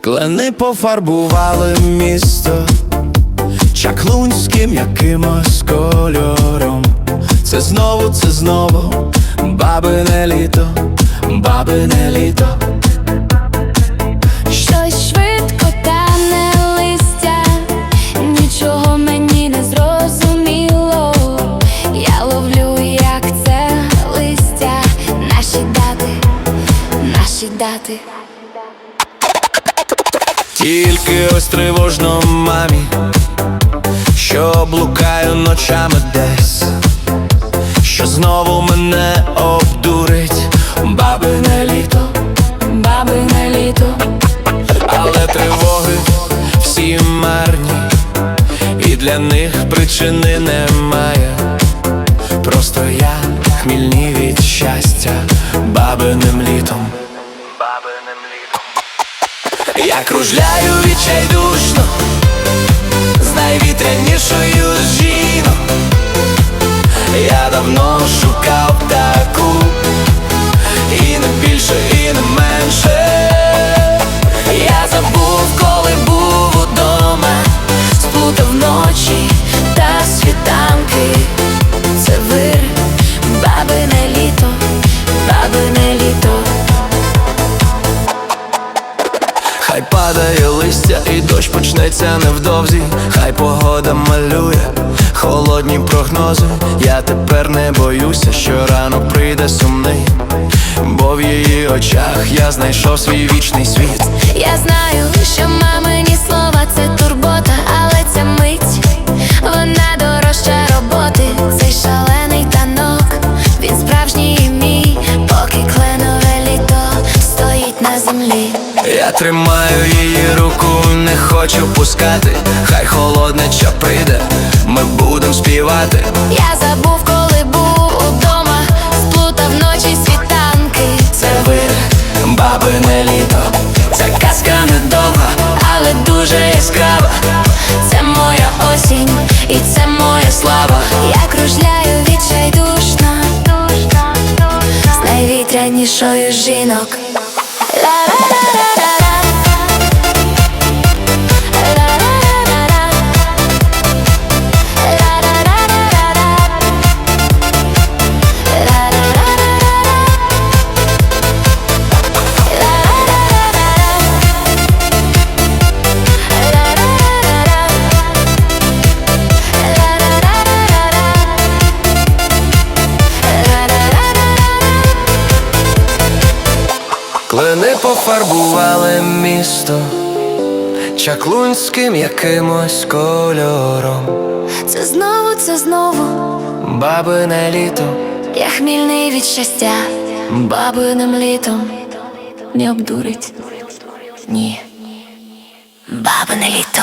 Клени пофарбували місто чаклунським якимось кольором. Це знову, це знову бабине літо, бабине літо. Дати. Тільки ось тривожно мамі, що блукаю ночами десь, що знову мене обдурить бабине літо, Бабине літо, але тривоги всі марні, і для них причини немає. Просто я хмільний від щастя бабиним літом. Бабиним літом. Я кружляю відчайдушно знай найвітрянішою падає листя і дощ почнеться невдовзі, хай погода малює холодні прогнози. Я тепер не боюся, що рано прийде сумний, бо в її очах я знайшов свій вічний світ. Я знаю, що мамині слова це турбота, але ця мить вона дорожча роботи. Цей шалений танок, він справжній і мій, поки кленове літо стоїть на землі. Я тримаю її не хочу пускати. Хай холодне ча прийде, ми будем співати. Я забув, коли був удома, сплутав ночі світанки. Це вир, бабине літо, ця казка недовга, але дуже яскрава. Це моя осінь, і це моя слава. Я кружляю відчайдушно з найвітрянішою жінок. Пофарбували місто чаклунським якимось кольором. Це знову, це знову. Бабине літо, Я хмільний від щастя, бабиним літом не обдурить. Ні. Бабине літо.